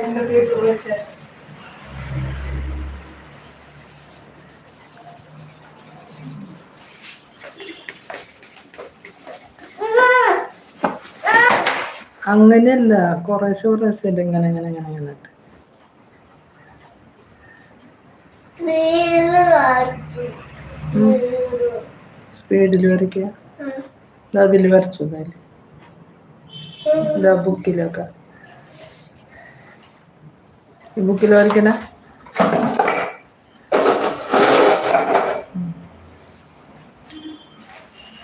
എന്റെ പേപ്പർ വെച്ചേ അങ്ങനെയല്ല കുറേശ്ശെ കുറേശ്ശെ. ഇങ്ങനെ ഇങ്ങനെ ഇങ്ങനെ ഇങ്ങനെ. സ്പീഡിൽ വരയ്ക്കുക അതിൽ വരച്ചതല്ലേ ഇതാ ബുക്കിലൊക്കെ ബുക്കിൽ വരയ്ക്കണ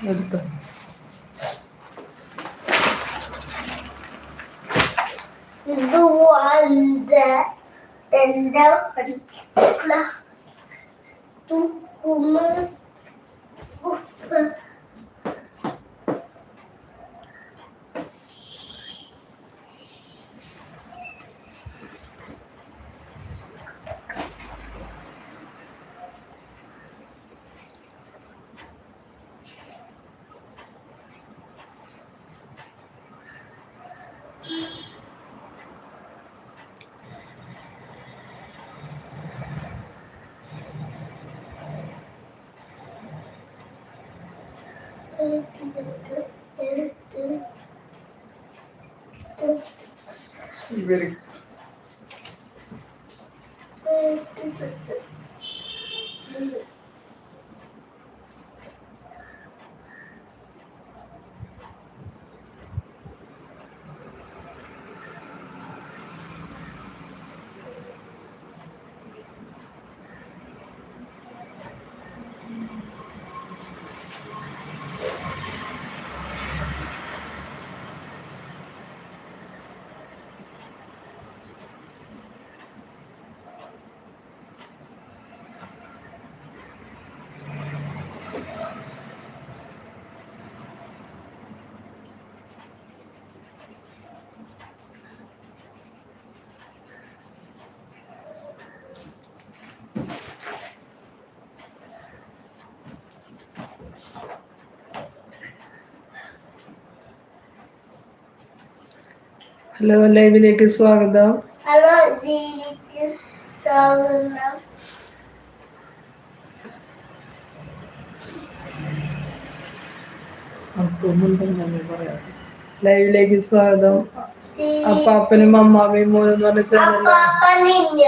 എടുത്തോ ഇത് വലുത് എന്താ You ready? ഹലോ ലൈവിലേക്ക് സ്വാഗതം. ഹലോ പറയാം. ലൈവിലേക്ക് സ്വാഗതം. അപ്പാപ്പനും അമ്മാവേയും മോനും പറഞ്ഞ അപ്പാപ്പനില്ല.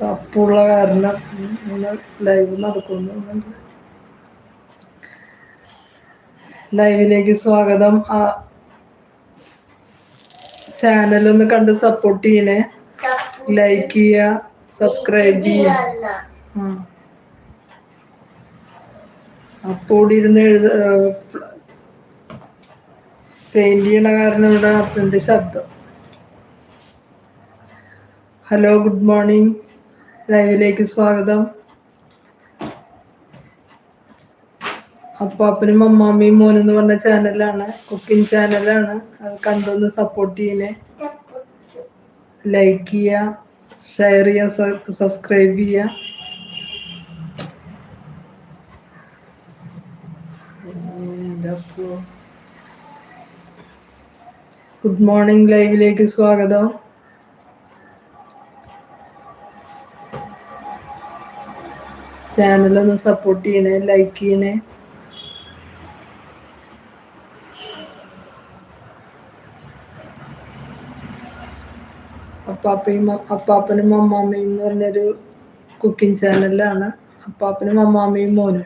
അപ്പുള്ള കാരണം ലൈവ് നടക്കുന്നു. ലൈവിലേക്ക് സ്വാഗതം. ആ ചാനൽ ഒന്ന് കണ്ട് സപ്പോർട്ട് ചെയ്യണേ. ലൈക്ക് ചെയ്യുക സബ്സ്ക്രൈബ് ചെയ്യുക. അപ്പോൾ ഇരുന്ന് എഴുത പെയിന്റ് ചെയ്യണ കാരണം ഇവിടെ അപ്പന്റെ ശബ്ദം. ഹലോ ഗുഡ് മോർണിംഗ് ലൈവിലേക്ക് സ്വാഗതം. അപ്പാപ്പനും അമ്മാമ്മയും മോനും എന്ന് പറഞ്ഞ ചാനലാണ് കുക്കിംഗ് ചാനലാണ് അത് കണ്ടൊന്ന് സപ്പോർട്ട് ചെയ്യണേ. ലൈക്ക് ചെയ്യുക ഷെയർ ചെയ്യുക സബ്സ്ക്രൈബ് ചെയ്യുക ഗുഡ് മോർണിംഗ് ലൈവിലേക്ക് സ്വാഗതം. ചാനലൊന്ന് സപ്പോർട്ട് ചെയ്യണേ ലൈക്ക് ചെയ്യണേ. അപ്പാപ്പയും അപ്പാപ്പനും അമ്മാമ്മയും എന്ന് പറഞ്ഞൊരു കുക്കിംഗ് ചാനലിലാണ് അപ്പാപ്പനും അമ്മാമ്മയും മോനും.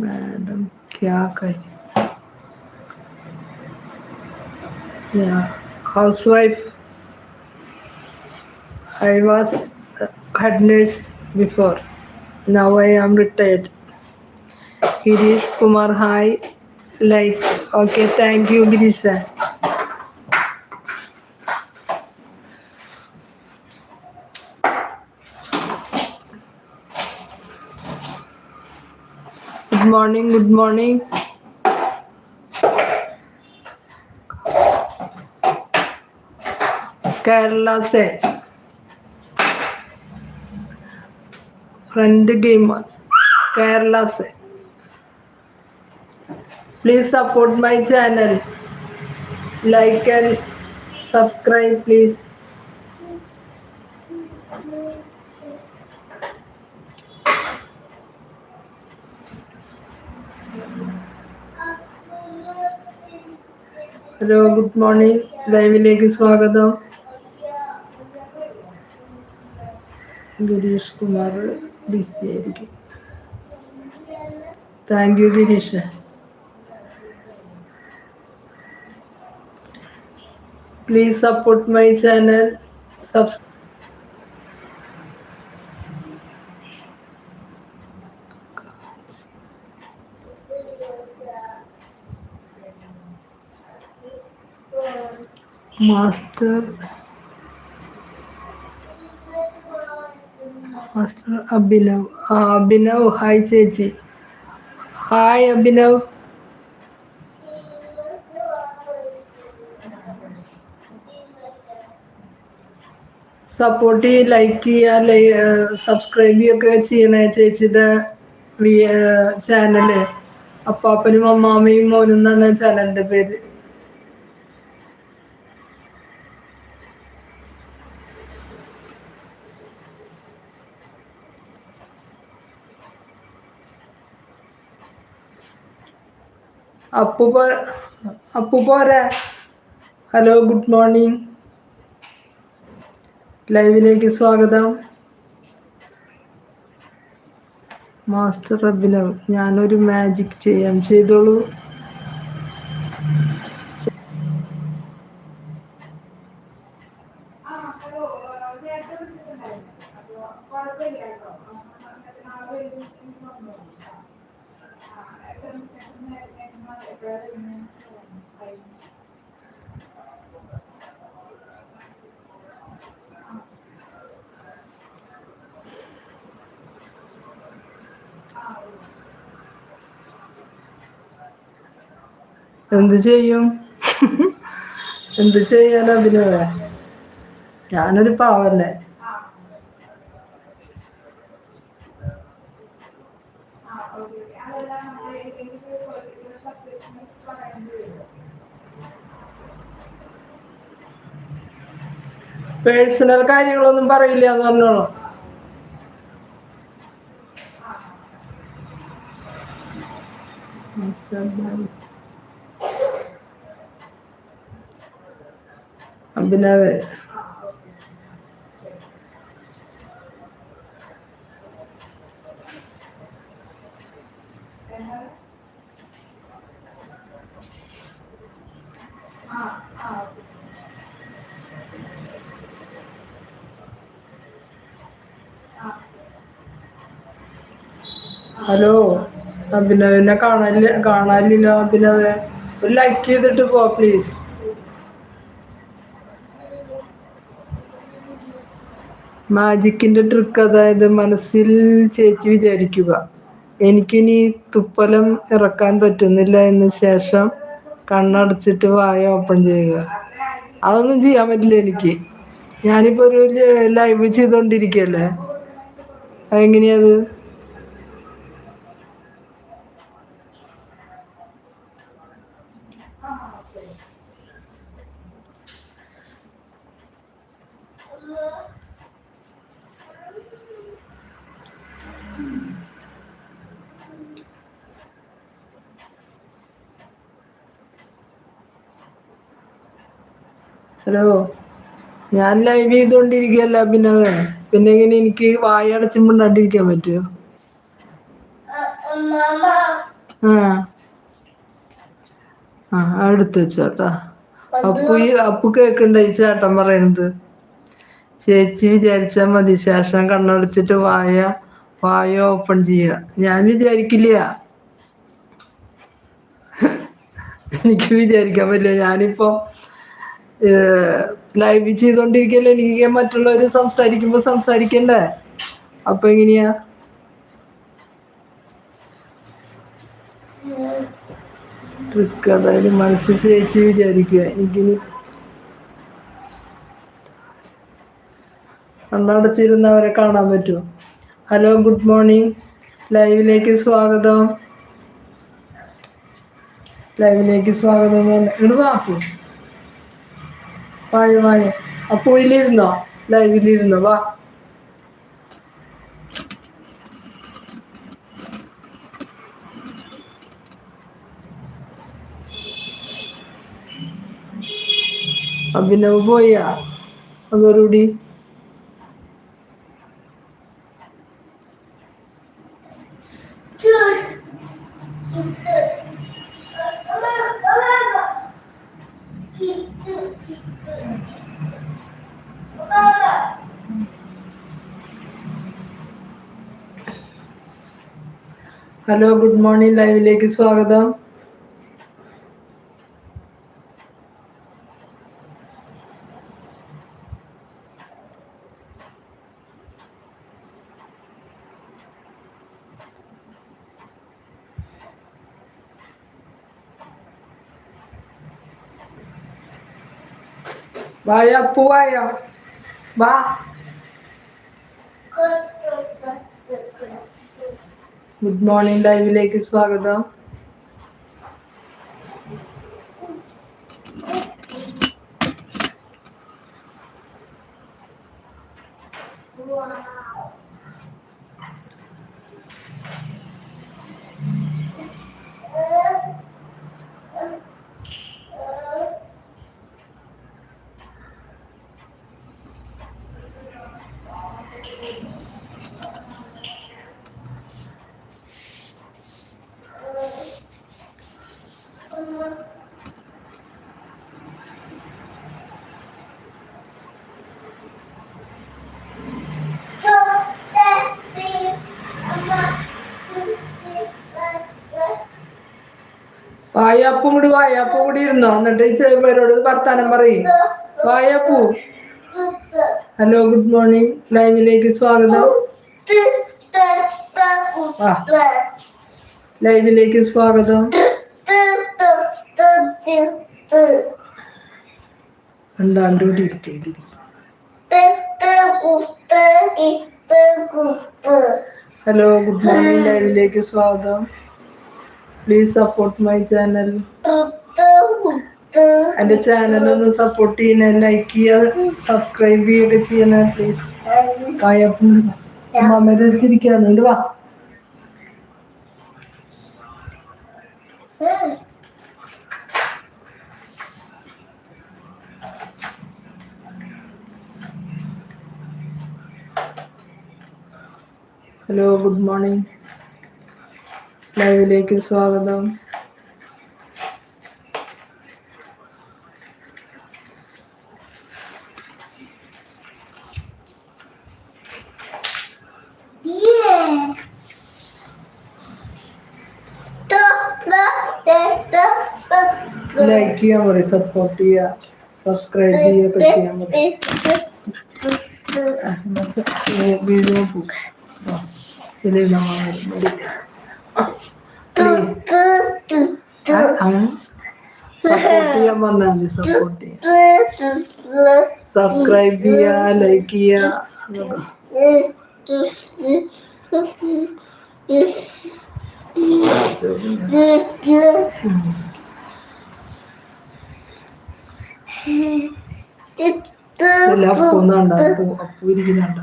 Madam housewife I was head nurse before Now I am retired girish kumar hi like okay thank you girish sir. good morning good morning Kerala से फ्रेंड गेमर केरला से Please support my channel. Like and subscribe, please. Hello good morning ലൈവിലേക്ക് സ്വാഗതം Girish Kumar busy ആയിരിക്കും thank you Girish please support my channel subs master master Abhinav ആ Abhinav hi ചേച്ചി hi support ചെയ്യുക like ചെയ്യുക subscribe ചെയ്യുകയൊക്കെ ചെയ്യണേ ചേച്ചിയുടെ ചാനൽ അപ്പാപ്പനും അമ്മാമ്മയും മോനും എന്നാണ് ചാനലിന്റെ പേര്. അപ്പു അപ്പു പോരാ ഹലോ ഗുഡ് മോർണിംഗ് ലൈവിലേക്ക് സ്വാഗതം. മാസ്റ്റർ അഭിനവ് ഞാനൊരു മാജിക് ചെയ്യാം ചെയ്തോളൂ. എന്ത് ചെയ്യും? എന്ത് ചെയ്യാനോ അഭിനവേ? ഞാനൊരു പാവല്ലേ? പേഴ്സണൽ കാര്യങ്ങളൊന്നും പറയില്ല എന്ന് പറഞ്ഞോളൂ. അഭിനവ് ഹലോ അഭിനവിനെ കാണാനില്ല കാണാനില്ല അഭിനവ് ഒരു ലൈക്ക് ചെയ്തിട്ട് പോ പ്ലീസ് മാജിക്കിന്റെ ട്രിക്ക് അതായത് മനസ്സിൽ ചേച്ചി വിചാരിക്കുക എനിക്കിനി തുപ്പലം ഇറക്കാൻ പറ്റുന്നില്ല എന്ന ശേഷം കണ്ണടച്ചിട്ട് വായ ഓപ്പൺ ചെയ്യുക. അതൊന്നും ചെയ്യാൻ പറ്റില്ല എനിക്ക്. ഞാനിപ്പോൾ ഒരു ലൈവ് ചെയ്തുകൊണ്ടിരിക്കുകയല്ലേ അതെങ്ങനെയത് ഹലോ ഞാൻ ലൈവ് ചെയ്തുകൊണ്ടിരിക്കുകയല്ല പിന്നെ. പിന്നെ ഇങ്ങനെ എനിക്ക് വായ അടച്ചും മിണ്ടാണ്ടിരിക്കാൻ പറ്റുമോ ആ. ആ എടുത്തു വെച്ചോട്ടാ. അപ്പു ഈ അപ്പു കേക്കണ്ട ഈ ചേട്ടൻ പറയണത്. ചേച്ചി വിചാരിച്ചാൽ മതി ശേഷം കണ്ണടച്ചിട്ട് വായ വായ ഓപ്പൺ ചെയ്യുക ഞാൻ വിചാരിക്കില്ല. എനിക്ക് വിചാരിക്കാൻ പറ്റില്ല. ഞാനിപ്പോ ലൈവ് ചെയ്തോണ്ടിരിക്കല്ലേ? എനിക്ക് മറ്റുള്ളവര് സംസാരിക്കുമ്പോ സംസാരിക്കണ്ടേ? അപ്പൊ എങ്ങനെയാ? ട്രിക്ക് അതായത് മനസ്സിൽ ചേച്ചി വിചാരിക്കുക. എനിക്കിനി കണ്ണടച്ചിരുന്നവരെ കാണാൻ പറ്റുമോ? Hello good morning. ലൈവിലേക്ക് സ്വാഗതം. ലൈവിലേക്ക് സ്വാഗതം ഇങ്ങോട്ട് വാപ്പു വായ വായ അപ്പു ഇല്ലിരുന്നോ ലൈവിലിരുന്നോ വാ. അഭിനവ് പോയാ? അതോടുകൂടി ഹലോ ഗുഡ് മോർണിംഗ് ലൈവിലേക്ക് സ്വാഗതം വായ അപ്പു വായോ ഗുഡ് മോർണിംഗ് ലൈവിലേക്ക് സ്വാഗതം. വായപ്പും കൂടി വായപ്പും കൂടി ഇരുന്നോ? എന്നിട്ട് ചെറുപേരോട് വർത്താനം പറയും. വായപ്പൂ. ഹലോ ഗുഡ് മോർണിംഗ് ലൈവിലേക്ക് സ്വാഗതം. ലൈവിലേക്ക് സ്വാഗതം. കൂടി ഇരിക്കേണ്ടി ഹലോ ഗുഡ് മോർണിംഗ് ലൈവിലേക്ക് സ്വാഗതം. പ്ലീസ് സപ്പോർട്ട് മൈ ചാനൽ എന്റെ ചാനൽ ഒന്ന് സപ്പോർട്ട് ചെയ്യണേ ലൈക്ക് ചെയ്യുക സബ്സ്ക്രൈബ് ചെയ്യുകയൊക്കെ ചെയ്യണേ പ്ലീസ് അടുത്തിരിക്കാന്നുണ്ട് വാ. ഹലോ ഗുഡ് മോർണിംഗ് ലൈവിലേക്ക് സ്വാഗതം ലൈക്ക് ചെയ്യാൻ പറയും സപ്പോർട്ട് ചെയ്യുക സബ്സ്ക്രൈബ് ചെയ്യുകയൊക്കെ ചെയ്യാൻ പറയും വീഡിയോ പോകും ഇതിൽ നമ്മൾ സപ്പോർട്ട് ചെയ്യാൻ വന്നാൽ മതി സപ്പോർട്ട് ചെയ്യാം സബ്സ്ക്രൈബ് ചെയ്യുക ലൈക്ക് ചെയ്യുക. എല്ലാ അപ്പൂന്നുണ്ട് അപ്പൂ അപ്പൂ ഇരിക്കുന്നുണ്ട്.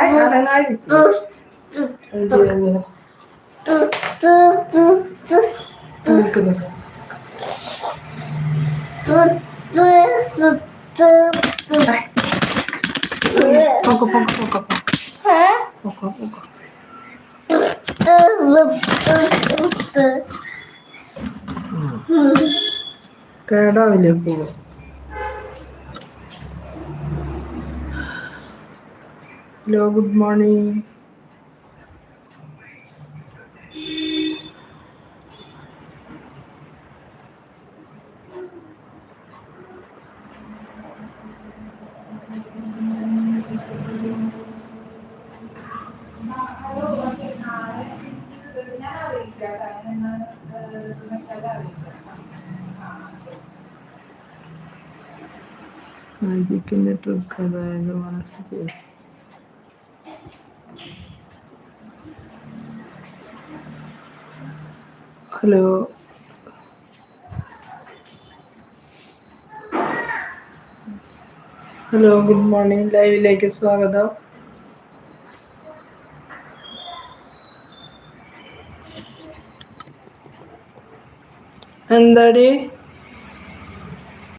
ആയ്, അനങ്ങാതിരിക്ക്. എന്ത് ചെയ്യുന്നു? നിൽക്കുന്നു. പൊക്കോ, പൊക്കോ, പൊക്കോ, പൊക്കോ, പൊക്കോ. കേടാവില്ലേ പൂ ഹലോ ഗുഡ് മോർണിംഗ് മാജിക്കിന്റെ ട്രിക്ക് അതായത് മാസ് ചെയ്തു ഹലോ ഹലോ ഗുഡ് മോർണിംഗ് ലൈവിലേക്ക് സ്വാഗതം എന്താടി